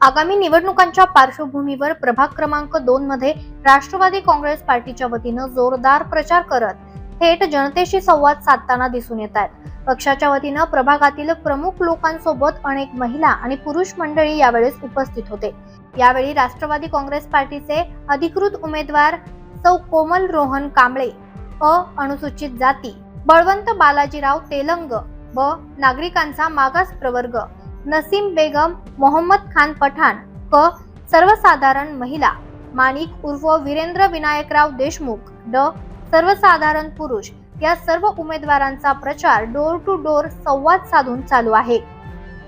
आगामी निवडणुकांच्या पार्श्वभूमीवर प्रभाग क्रमांक दोन मध्ये राष्ट्रवादी काँग्रेस पार्टीच्या वतीनं जोरदार प्रचार करत थेट जनतेशी संवाद साधताना दिसून येत आहेत. पक्षाच्या वतीनं प्रभागातील प्रमुख लोकांसोबत अनेक महिला आणि पुरुष मंडळी यावेळेस उपस्थित होते. यावेळी राष्ट्रवादी काँग्रेस पार्टीचे अधिकृत उमेदवार सौ कोमल रोहन कांबळे अ. अनुसूचित जाती बळवंत बालाजीराव तेलंग व नागरिकांचा मागास प्रवर्ग नसीम बेगम मोहम्मद खान पठाण क. सर्वसाधारण महिला माणिक उर्फ वीरेंद्र विनायकराव देशमुख ड. सर्वसाधारण पुरुष या सर्व उमेदवारांचा प्रचार डोर टू डोर संवाद साधून चालू आहे.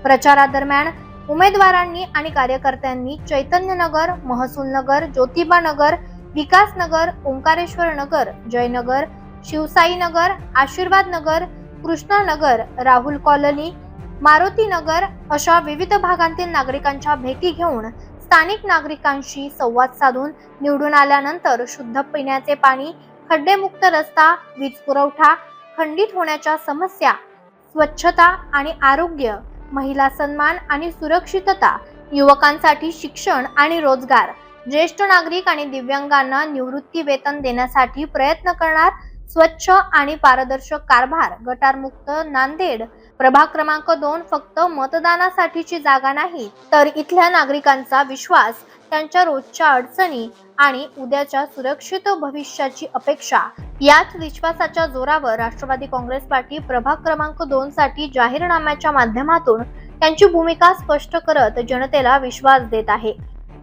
प्रचारादरम्यान उमेदवारांनी आणि कार्यकर्त्यांनी चैतन्यनगर महसूल नगर ज्योतिबा नगर विकास नगर ओंकारेश्वर नगर जयनगर शिवसाई नगर आशीर्वाद नगर कृष्णा नगर राहुल कॉलनी मारुतीनगर अशा विविध भागांतील नागरिकांच्या भेटी घेऊन स्थानिक नागरिकांशी संवाद साधून निवडून आल्यानंतर शुद्ध पिण्याचे पाणी खड्डेमुक्त रस्ता वीज पुरवठा खंडित होण्याच्या समस्या स्वच्छता आणि आरोग्य महिला सन्मान आणि सुरक्षितता युवकांसाठी शिक्षण आणि रोजगार ज्येष्ठ नागरिक आणि दिव्यांगांना निवृत्ती वेतन देण्यासाठी प्रयत्न करणार स्वच्छ आणि पारदर्शक कारभार गटारमुक्त नांदेड प्रभाग क्रमांक दोन फक्त मतदानासाठीची जागा नाही तर इथल्या नागरिकांचा विश्वास त्यांच्या रोजच्या अडचणी आणि उद्याच्या सुरक्षित भविष्याची अपेक्षा. याच विश्वासाच्या जोरावर राष्ट्रवादी काँग्रेस पार्टी प्रभाग क्रमांक दोन साठी जाहीरनाम्याच्या माध्यमातून त्यांची भूमिका स्पष्ट करत जनतेला विश्वास देत आहे.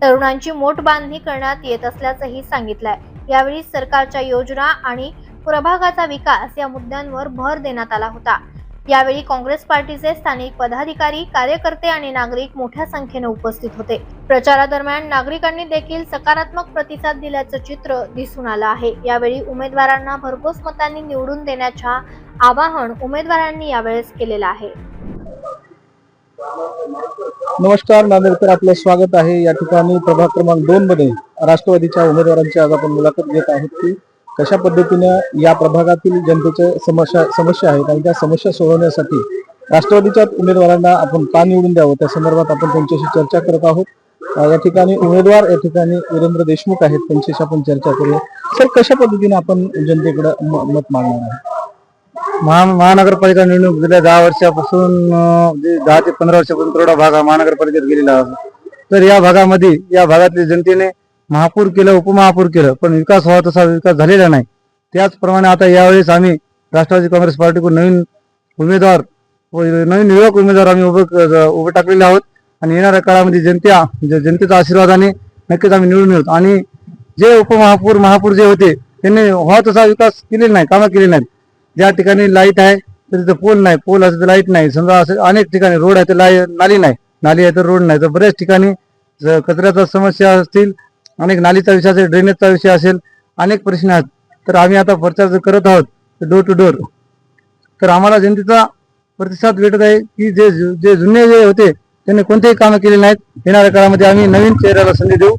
तरुणांची मोठ बांधणी करण्यात येत असल्याचंही सांगितलंय. यावेळी सरकारच्या योजना आणि प्रभागाचा विकास या मुद्द्यांवर भर देण्यात आला होता. यावेळी काँग्रेस पार्टीचे स्थानिक पदाधिकारी कार्यकर्ते आणि नागरिक मोठ्या संख्येने उपस्थित होते. प्रचारादरम्यान नागरिकांनी देखील सकारात्मक प्रतिसाद दिल्याचं चित्र दिसून आलं आहे. यावेळी उमेदवारांना भरघोस मतांनी निवडून देण्याच्या आवाहन उमेदवारांनी यावेळेस केलेलं आहे. नमस्कार नांदेडकर आपलं स्वागत आहे. या ठिकाणी प्रभाग क्रमांक दोन मध्ये राष्ट्रवादीच्या उमेदवारांची आज आपण मुलाखत घेत आहोत की कशा पद्धतीनं या प्रभागातील जनतेच्या समस्या समस्या आहेत आणि त्या समस्या सोडवण्यासाठी राष्ट्रवादीच्या उमेदवारांना आपण का निवडून द्यावं? त्या संदर्भात आपण त्यांच्याशी चर्चा करत आहोत. या ठिकाणी उमेदवार या ठिकाणी वीरेंद्र देशमुख आहेत. त्यांच्याशी आपण चर्चा करूया. सर कशा पद्धतीने आपण जनतेकडे म- मत मागणार आहे महा महानगरपालिका निवडणूक गेल्या दहा वर्षापासून जे दहा ते पंधरा वर्षापासून तेवढा भाग हा महानगरपालिकेत गेलेला आहे. तर या भागामध्ये या भागातल्या जनतेने महापूर केलं उपमहापूर केलं पण विकास व्हावा तसा विकास झालेला नाही. त्याचप्रमाणे आता यावेळेस आम्ही राष्ट्रवादी काँग्रेस पार्टीकडून नवीन उमेदवार व नवीन युवक उमेदवार आम्ही उभे उभे टाकलेले आहोत. आणि येणाऱ्या काळामध्ये जनता जनतेचा जनतेच्या आशीर्वादाने नक्कीच आम्ही निवडून येऊ. आणि जे उपमहापूर महापूर जे होते त्यांनी व्हावा तसा विकास केलेला नाही कामं केली नाहीत. ज्या ठिकाणी लाइट आहे तर तिथं पोल नाही पोल असेल तर लाइट नाही. समजा असे अनेक ठिकाणी रोड आहे तर लाई नाली नाही. नाली आहे तर रोड नाही. तर बऱ्याच ठिकाणी ज- कचऱ्याचा समस्या असतील अनेक नालीचा विषय असेल ड्रेनेजचा विषय असेल अनेक प्रश्न आहेत. तर आम्ही आता प्रचार जर करत आहोत डोर टू डोर तर आम्हाला जनतेचा प्रतिसाद भेटत आहे की जे जे जुने जे होते त्यांनी कोणतेही कामं केले नाहीत. येणाऱ्या काळामध्ये आम्ही नवीन चेहऱ्याला संधी देऊ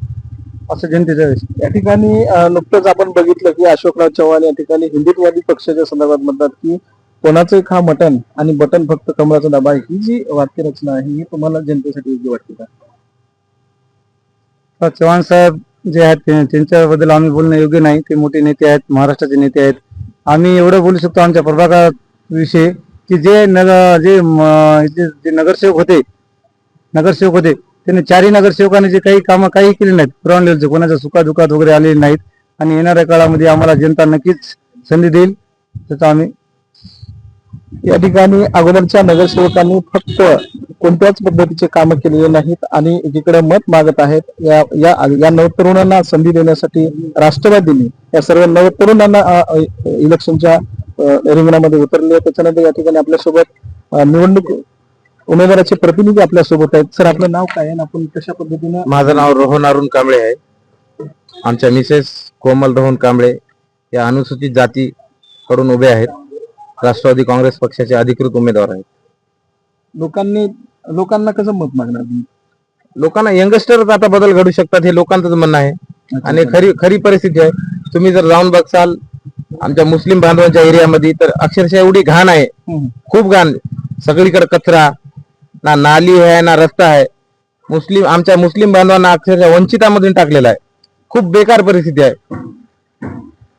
असं जनतेचा विषय या ठिकाणी नुकतंच आपण बघितलं की अशोकराव चव्हाण या ठिकाणी हिंदुत्ववादी पक्षाच्या संदर्भात म्हणतात की कोणाचं खा मटन आणि बटन फक्त कमळाचा आहे ही जी वाक्यरचना आहे ही तुम्हाला जनतेसाठी योग्य वाटते का? चव्हाण साहेब जे आहेत ते- त्यांच्याबद्दल आम्ही बोलणं योग्य नाही. ते मोठे नेते आहेत महाराष्ट्राचे नेते आहेत. आम्ही एवढं बोलू शकतो आमच्या प्रभागाविषयी की जे नग जे म- जे जे नगरसेवक होते नगरसेवक होते त्यांनी चारही नगरसेवकांनी जे काही कामं काही केली नाहीत. ग्राउंड लेवलचे कोणाच्या सुखादुखात वगैरे आलेले नाहीत. आणि येणाऱ्या काळामध्ये आम्हाला जनता नक्कीच संधी देईल. त्याचा आम्ही या ठिकाणी अगोदरच्या नगरसेवकांनी फक्त कोणत्याच पद्धतीचे कामं केलेले नाहीत आणि एकीकडे मत मागत आहेत. या या या नवतरुणांना संधी देण्यासाठी राष्ट्रवादीने या सर्व नवतरुणांना इलेक्शनच्या रिंगणामध्ये उतरले. त्याच्यानंतर या ठिकाणी आपल्यासोबत निवडणूक उमेदवाराचे प्रतिनिधी आपल्यासोबत आहेत. सर आपलं नाव काय आहे आणि आपण कशा पद्धतीनं माझं नाव रोहन अरुण कांबळे आहे. आमच्या मिसेस कोमल रोहन कांबळे या अनुसूचित जाती कडून उभे आहेत. राष्ट्रवादी काँग्रेस पक्षाचे अधिकृत उमेदवार आहेत. लोकांनी लोकांना कसं मत मागणार तुम्ही? लोकांना यंगस्टर आता बदल घडू शकतात हे लोकांचं म्हणणं आहे. आणि खरी खरी परिस्थिती आहे. तुम्ही जर जाऊन बघसाल आमच्या मुस्लिम बांधवांच्या एरियामध्ये तर अक्षरशः एवढी घाण आहे. खूप घाण. सगळीकडे कचरा. ना नाली आहे ना रस्ता आहे. मुस्लिम आमच्या मुस्लिम बांधवांना अक्षरशः वंचितामधून टाकलेला आहे. खूप बेकार परिस्थिती आहे.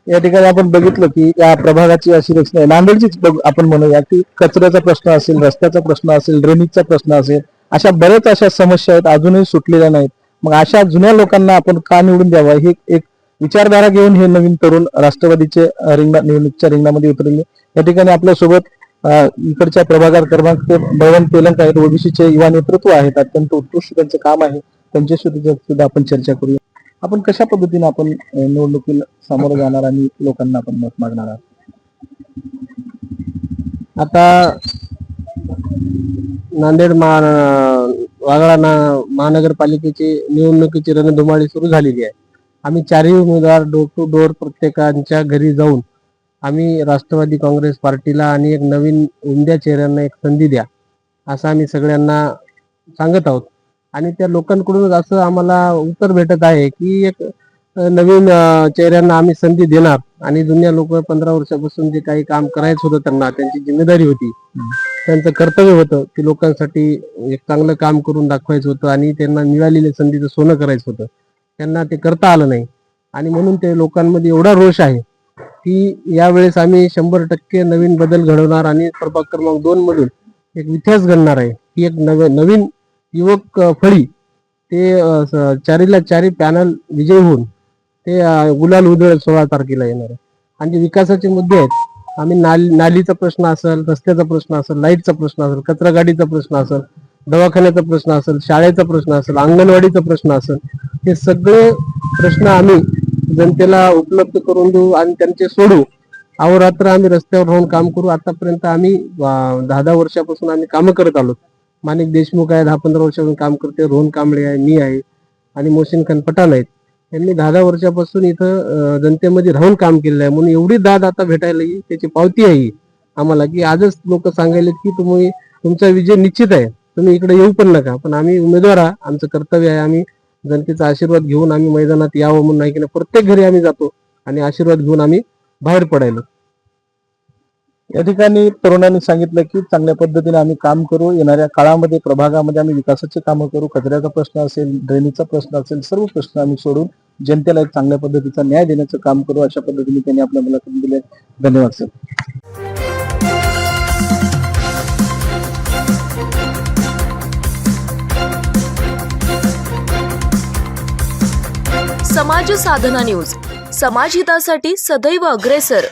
या ठिकाणी आपण बघितलं की या प्रभागाची अशी रचना आहे. नांदेडचीच बघ- आपण म्हणूया की कचऱ्याचा प्रश्न असेल रस्त्याचा प्रश्न असेल ड्रेनेजचा प्रश्न असेल अशा बऱ्याच अशा समस्या आहेत अजूनही सुटलेल्या नाहीत. मग अशा जुन्या लोकांना आपण का निवडून द्यावा? हे एक विचारधारा घेऊन हे नवीन तरुण राष्ट्रवादीचे रिंगणा निवडणुकीच्या रिंगणामध्ये उतरले या ठिकाणी आपल्यासोबत इकडच्या प्रभागात क्रमांक बळवंत तेलंग आहेत. ओबीसीचे युवा नेतृत्व आहेत. अत्यंत उत्कृष्ट त्यांचं काम आहे. त्यांच्याशी सुद्धा आपण चर्चा करूया. आपण कशा पद्धतीने आपण निवडणुकी निवडणुकीला सामोरं जाणार आणि लोकांना आपण मत मागणार आता नांदेड महा वागळा ना महानगरपालिकेची निवडणुकीची रणधुमाळी सुरू झालेली आहे. आम्ही चारही उमेदवार डोर टू डोर प्रत्येकांच्या घरी जाऊन आम्ही राष्ट्रवादी काँग्रेस पार्टीला आणि एक नवीन उमद्या चेहऱ्यांना एक संधी द्या असं आम्ही सगळ्यांना सांगत आहोत. आणि त्या लोकांकडूनच असं आम्हाला उत्तर भेटत आहे की एक नवीन चेहऱ्यांना आम्ही संधी देणार. आणि जुन्या लोक पंधरा वर्षापासून जे काही काम करायचं होतं त्यांना त्यांची जिम्मेदारी होती. त्यांचं कर्तव्य होतं की लोकांसाठी एक चांगलं काम करून दाखवायचं होतं आणि त्यांना मिळालेल्या संधीचं सोनं करायचं होतं. त्यांना ते करता आलं नाही. आणि म्हणून ते लोकांमध्ये एवढा रोष आहे की यावेळेस आम्ही शंभर टक्के नवीन बदल घडवणार आणि प्रभाग क्रमांक दोन मधून एक इतिहास घडणार आहे. की एक नव नवीन युवक फळी ते चारीला चारी पॅनल विजयी होऊन ते गुलाल उधळ सोळा तारखेला येणार आहे. आणि जे विकासाचे मुद्दे आहेत आम्ही नाली नालीचा प्रश्न असेल रस्त्याचा प्रश्न असेल लाईटचा प्रश्न असेल कचरा गाडीचा प्रश्न असेल दवाखान्याचा प्रश्न असेल शाळेचा प्रश्न असेल अंगणवाडीचा प्रश्न असेल हे सगळे प्रश्न आम्ही जनतेला उपलब्ध करून देऊ आणि त्यांचे सोडू. अहोरात्र आम्ही रस्त्यावर राहून काम करू. आतापर्यंत आम्ही दहा दहा वर्षापासून आम्ही कामं करत आलो. माणिक देशमुख आहे दहा पंधरा वर्षापासून काम करते रोहन कांबळे आहे मी आहे आणि मोहसिन खान पठाण आहेत. यांनी दहा दहा वर्षापासून इथं जनतेमध्ये राहून काम केलेलं आहे. म्हणून एवढी दाद आता भेटायला त्याची पावती आहे ही आम्हाला की आजच लोक सांगायलेत की तुम्ही तुमचा विजय निश्चित आहे. तुम्ही इकडे येऊ पण नका. पण आम्ही उमेदवार आहे आमचं कर्तव्य आहे. आम्ही जनतेचा आशीर्वाद घेऊन आम्ही मैदानात यावं म्हणून नाही की नाही प्रत्येक घरी आम्ही जातो आणि आशीर्वाद घेऊन आम्ही बाहेर पडायलो. या ठिकाणी तरुणांनी सांगितलं की चांगल्या पद्धतीने आम्ही काम करू. येणाऱ्या काळामध्ये प्रभागामध्ये आम्ही विकासाचे कामं करू. कचऱ्याचा प्रश्न असेल ड्रेनेजचा प्रश्न असेल सर्व प्रश्न आम्ही सोडून जनतेला एक चांगल्या पद्धतीचा न्याय देण्याचं काम करू अशा पद्धतीने त्यांनी आपल्या मुलाखत दिले धन्यवाद सर. समाज साधना न्यूज. समाज हितासाठी सदैव अग्रेसर.